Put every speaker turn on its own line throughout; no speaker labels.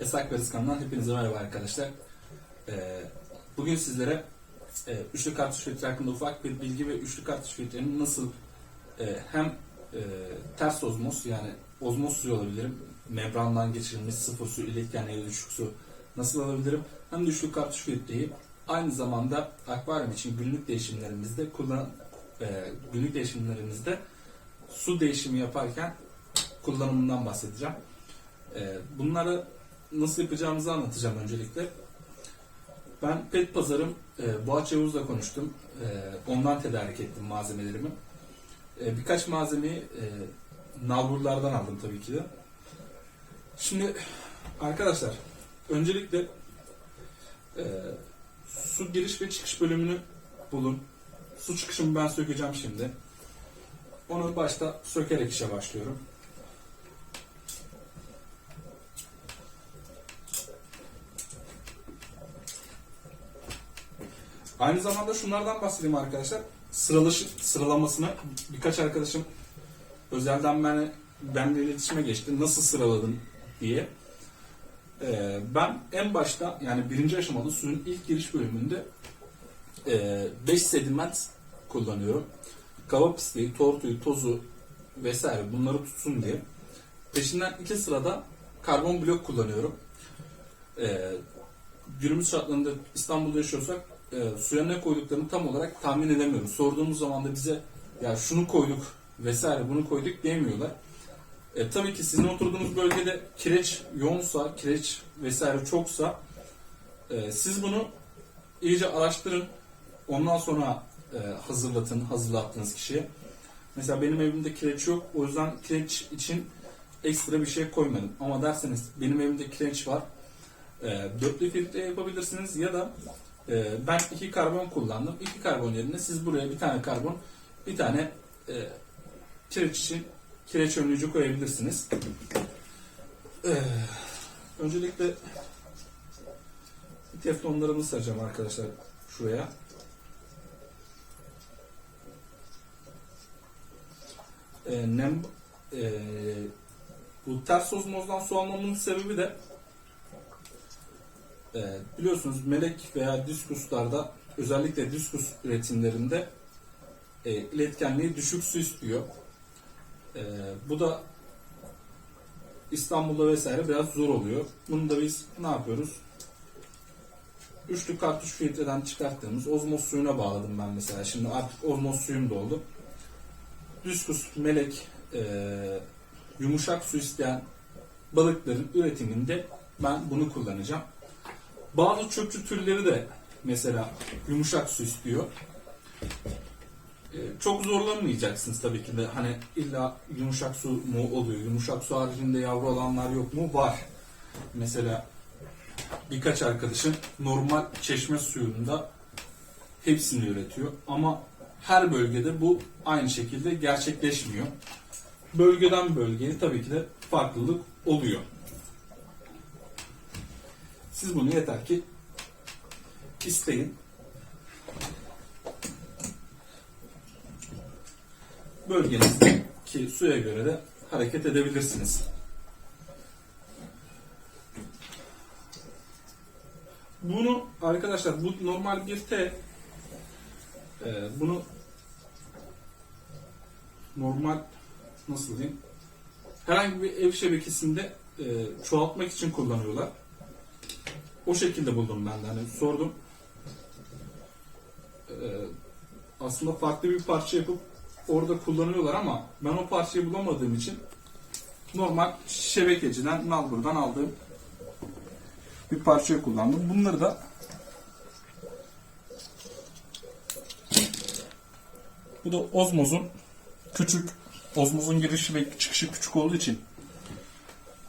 Esak ve Rızkan'dan hepinize merhaba arkadaşlar. Ee, bugün sizlere e, üçlü kartuş filtre hakkında ufak bir bilgi ve üçlü kartuş filtrenin nasıl e, hem e, ters ozmoz yani ozmoz suyu alabilirim, membrandan geçirilmiş sıfır su, iletken ya düşük su nasıl alabilirim, hem de üçlü kartuş filtreyi aynı zamanda akvaryum için günlük değişimlerimizde kullan günlük değişimlerimizde su değişimi yaparken kullanımından bahsedeceğim. Bunları nasıl yapacağımızı anlatacağım öncelikle. Ben pet pazarım e, Boğaç Yavuz'la konuştum. E, ondan tedarik ettim malzemelerimi. E, birkaç malzemeyi e, nalburlardan aldım tabii ki de. Şimdi arkadaşlar öncelikle e, su giriş ve çıkış bölümünü bulun. Su çıkışımı ben sökeceğim şimdi. Onu başta sökerek işe başlıyorum. Aynı zamanda şunlardan bahsedeyim arkadaşlar. Sıralaşı, sıralamasını birkaç arkadaşım özelden beni benimle iletişime geçti. Nasıl sıraladın diye. Ee, ben en başta yani birinci aşamada suyun ilk giriş bölümünde 5 sediment kullanıyorum. Kaba pisliği, tortuyu, tozu vesaire bunları tutsun diye. Peşinden iki sırada karbon blok kullanıyorum. Ee, günümüz şartlarında İstanbul'da yaşıyorsak e, suya ne koyduklarını tam olarak tahmin edemiyoruz. Sorduğumuz zaman da bize ya şunu koyduk vesaire bunu koyduk demiyorlar. E, tabii ki sizin oturduğunuz bölgede kireç yoğunsa, kireç vesaire çoksa e, siz bunu iyice araştırın. Ondan sonra e, hazırlatın, hazırlattığınız kişiye. Mesela benim evimde kireç yok. O yüzden kireç için ekstra bir şey koymadım. Ama derseniz benim evimde kireç var. E, dörtlü filtre yapabilirsiniz ya da e, ben iki karbon kullandım. İki karbon yerine siz buraya bir tane karbon, bir tane e, kireç için kireç önlücü koyabilirsiniz. E, öncelikle teflonlarımı saracağım arkadaşlar şuraya. E, nem e, bu ters ozmozdan su almamın sebebi de e, biliyorsunuz melek veya diskuslarda özellikle diskus üretimlerinde e, iletkenliği düşük su istiyor. E, bu da İstanbul'da vesaire biraz zor oluyor. Bunu da biz ne yapıyoruz? Üçlü kartuş filtreden çıkarttığımız ozmoz suyuna bağladım ben mesela. Şimdi artık ozmoz suyum doldu. Diskus, melek, e, yumuşak su isteyen balıkların üretiminde ben bunu kullanacağım. Bazı çöpçü türleri de mesela yumuşak su istiyor. Ee, çok zorlanmayacaksınız tabii ki de hani illa yumuşak su mu oluyor? Yumuşak su haricinde yavru olanlar yok mu? Var. Mesela birkaç arkadaşım normal çeşme suyunda hepsini üretiyor ama her bölgede bu aynı şekilde gerçekleşmiyor. Bölgeden bölgeye tabii ki de farklılık oluyor. Siz bunu yeter ki isteyin. Bölgenizdeki suya göre de hareket edebilirsiniz. Bunu arkadaşlar bu normal bir T. Ee, bunu normal nasıl diyeyim? Herhangi bir ev şebekesinde e, çoğaltmak için kullanıyorlar. O şekilde buldum ben de. Hani sordum. Ee, aslında farklı bir parça yapıp orada kullanıyorlar ama ben o parçayı bulamadığım için normal şebekeciden nalburdan aldığım bir parçayı kullandım. Bunları da bu da ozmozun küçük ozmozun girişi ve çıkışı küçük olduğu için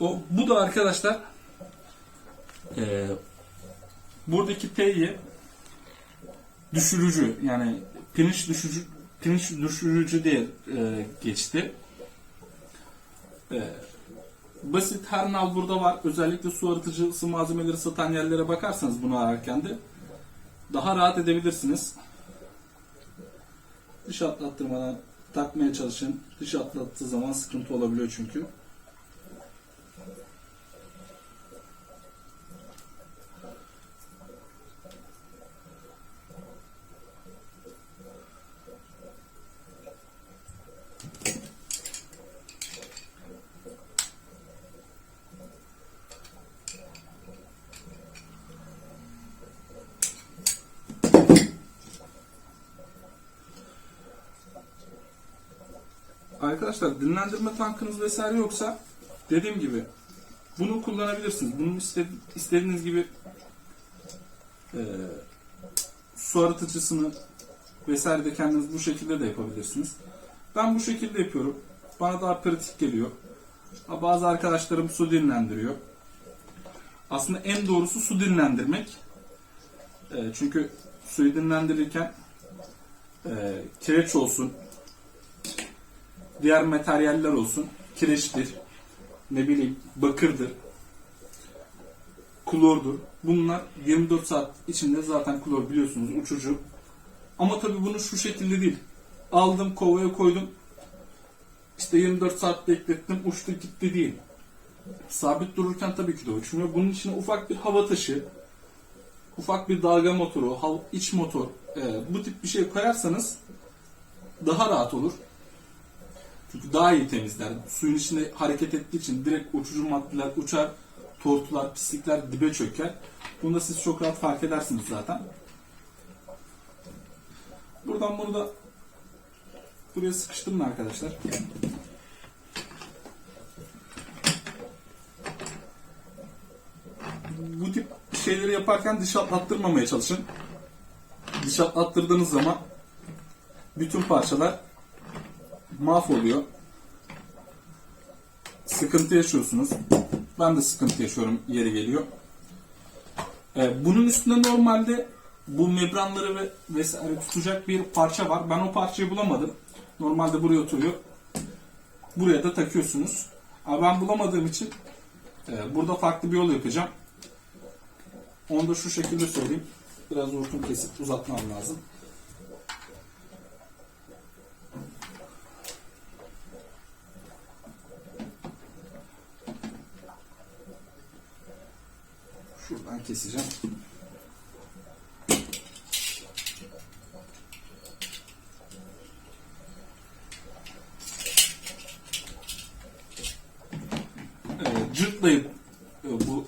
o bu da arkadaşlar e, buradaki T'yi düşürücü yani pirinç düşürücü pirinç düşürücü diye e, geçti. E, basit her nal burada var. Özellikle su arıtıcı ısı malzemeleri satan yerlere bakarsanız bunu ararken de daha rahat edebilirsiniz. Dış atlattırmadan takmaya çalışın. Dış atlattığı zaman sıkıntı olabiliyor çünkü. Arkadaşlar dinlendirme tankınız vesaire yoksa dediğim gibi bunu kullanabilirsiniz. Bunun iste- istediğiniz gibi e, su arıtıcısını vesaire de kendiniz bu şekilde de yapabilirsiniz. Ben bu şekilde yapıyorum. Bana daha pratik geliyor. Bazı arkadaşlarım su dinlendiriyor. Aslında en doğrusu su dinlendirmek. E, çünkü suyu dinlendirirken e, kireç olsun, diğer materyaller olsun, kireçtir, ne bileyim bakırdır, klordur. Bunlar 24 saat içinde zaten klor biliyorsunuz uçucu. Ama tabii bunu şu şekilde değil. Aldım kovaya koydum. İşte 24 saat beklettim uçtu gitti değil. Sabit dururken tabii ki de uçmuyor. Bunun içine ufak bir hava taşı, ufak bir dalga motoru, iç motor e, bu tip bir şey koyarsanız daha rahat olur. Çünkü daha iyi temizler. Suyun içinde hareket ettiği için direkt uçucu maddeler uçar, tortular, pislikler dibe çöker. Bunu da siz çok rahat fark edersiniz zaten. Buradan bunu da buraya sıkıştırın arkadaşlar. Bu tip şeyleri yaparken diş atlattırmamaya çalışın. Diş atlattırdığınız zaman bütün parçalar mahvoluyor. Sıkıntı yaşıyorsunuz. Ben de sıkıntı yaşıyorum yeri geliyor. Ee, bunun üstünde normalde bu membranları ve vesaire tutacak bir parça var. Ben o parçayı bulamadım. Normalde buraya oturuyor. Buraya da takıyorsunuz. Ama ben bulamadığım için e, burada farklı bir yol yapacağım. Onu da şu şekilde söyleyeyim. Biraz hortum kesip uzatmam lazım. Şuradan keseceğim. Cırtlayıp e, bu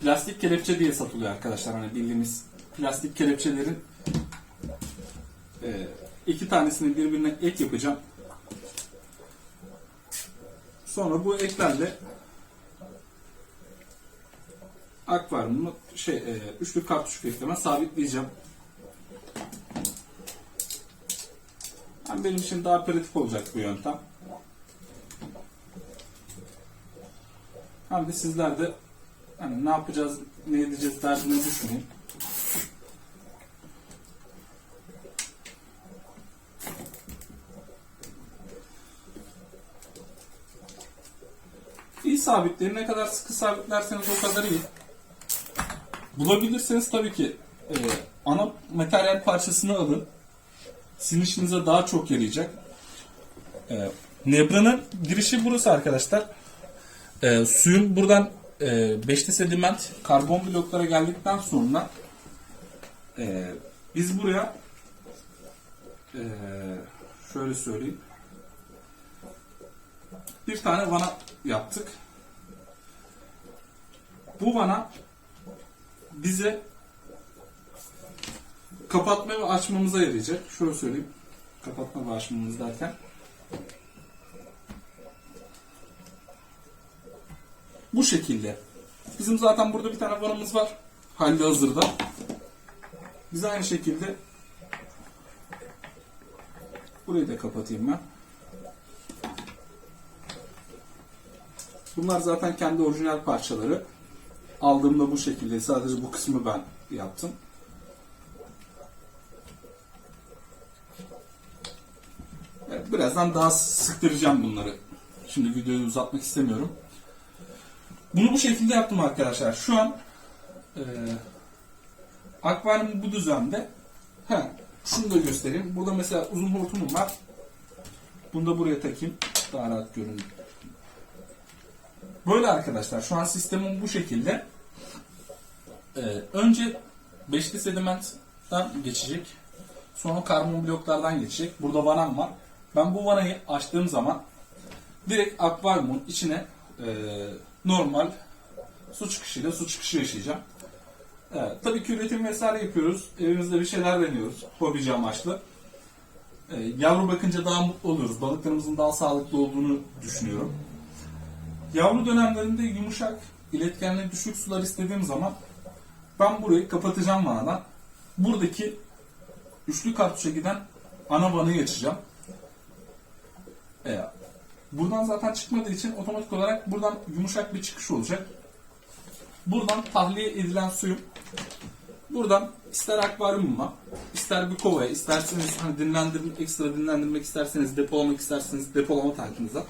plastik kelepçe diye satılıyor arkadaşlar. Hani bildiğimiz plastik kelepçelerin e, iki tanesini birbirine ek yapacağım. Sonra bu eklerle akvaryumu şey e, üçlü kartuş bekleme sabitleyeceğim. Yani benim için daha pratik olacak bu yöntem. Hem de sizler de hani ne yapacağız, ne edeceğiz derdine düşmeyin. İyi sabitleri ne kadar sıkı sabitlerseniz o kadar iyi. Bulabilirseniz tabii ki e, ana materyal parçasını alın. Sizin işinize daha çok yarayacak. E, Nebra'nın girişi burası arkadaşlar. E, suyun buradan e, sediment karbon bloklara geldikten sonra e, biz buraya e, şöyle söyleyeyim bir tane vana yaptık. Bu vana bize kapatma ve açmamıza yarayacak. Şöyle söyleyeyim. Kapatma ve açmamız derken. Bu şekilde. Bizim zaten burada bir tane vanamız var. Halde hazırda. Biz aynı şekilde burayı da kapatayım ben. Bunlar zaten kendi orijinal parçaları. Aldığımda bu şekilde. Sadece bu kısmı ben yaptım. Evet, birazdan daha sıktıracağım bunları. Şimdi videoyu uzatmak istemiyorum. Bunu bu şekilde yaptım arkadaşlar. Şu an e, akvaryum bu düzende. He, şunu da göstereyim. Burada mesela uzun hortumum var. Bunu da buraya takayım. Daha rahat görün. Böyle arkadaşlar. Şu an sistemim bu şekilde. Ee, önce beşli sedimentten geçecek. Sonra karbon bloklardan geçecek. Burada vanam var. Ben bu vanayı açtığım zaman direkt akvaryumun içine e, normal su çıkışıyla su çıkışı yaşayacağım. Evet, tabii ki üretim vesaire yapıyoruz. Evimizde bir şeyler deniyoruz. Hobici amaçlı. E, yavru bakınca daha mutlu oluyoruz. Balıklarımızın daha sağlıklı olduğunu düşünüyorum. Yavru dönemlerinde yumuşak, iletkenliği düşük sular istediğim zaman ben burayı kapatacağım vanadan. Buradaki üçlü kartuşa giden ana vanayı açacağım. E, buradan zaten çıkmadığı için otomatik olarak buradan yumuşak bir çıkış olacak. Buradan tahliye edilen suyum buradan ister akvaryumuma, ister bir kovaya, isterseniz hani dinlendirmek, ekstra dinlendirmek isterseniz, depolamak isterseniz depolama tankınıza.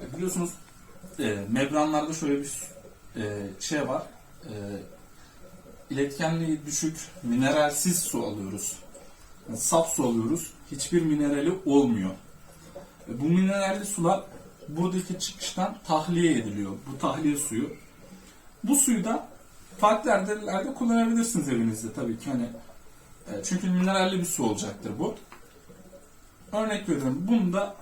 E, Biliyorsunuz e, membranlarda şöyle bir e, şey var. E, iletkenliği düşük, mineralsiz su alıyoruz. Yani saf su alıyoruz. Hiçbir minerali olmuyor. E, Bu mineralli sular buradaki çıkıştan tahliye ediliyor. Bu tahliye suyu. Bu suyu da farklı yerlerde kullanabilirsiniz evinizde tabii ki. Hani, e, çünkü mineralli bir su olacaktır bu. Örnek veriyorum. Bunu da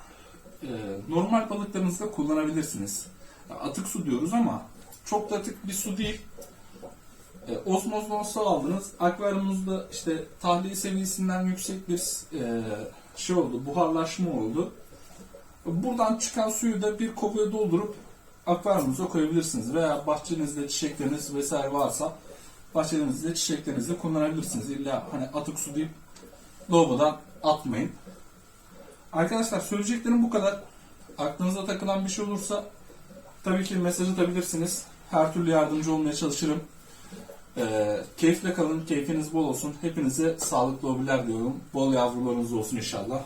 e, normal balıklarınızda kullanabilirsiniz. Atık su diyoruz ama çok da atık bir su değil. E, osmozdan su aldınız. Akvaryumunuzda işte tahliye seviyesinden yüksek bir e, şey oldu, buharlaşma oldu. Buradan çıkan suyu da bir kovaya doldurup akvaryumunuza koyabilirsiniz. Veya bahçenizde çiçekleriniz vesaire varsa bahçelerinizde çiçeklerinizde kullanabilirsiniz. İlla hani atık su deyip lavabodan atmayın. Arkadaşlar söyleyeceklerim bu kadar. Aklınıza takılan bir şey olursa tabii ki mesaj atabilirsiniz. Her türlü yardımcı olmaya çalışırım. Ee, keyifle kalın, keyfiniz bol olsun. Hepinize sağlıklı hobiler diyorum. Bol yavrularınız olsun inşallah.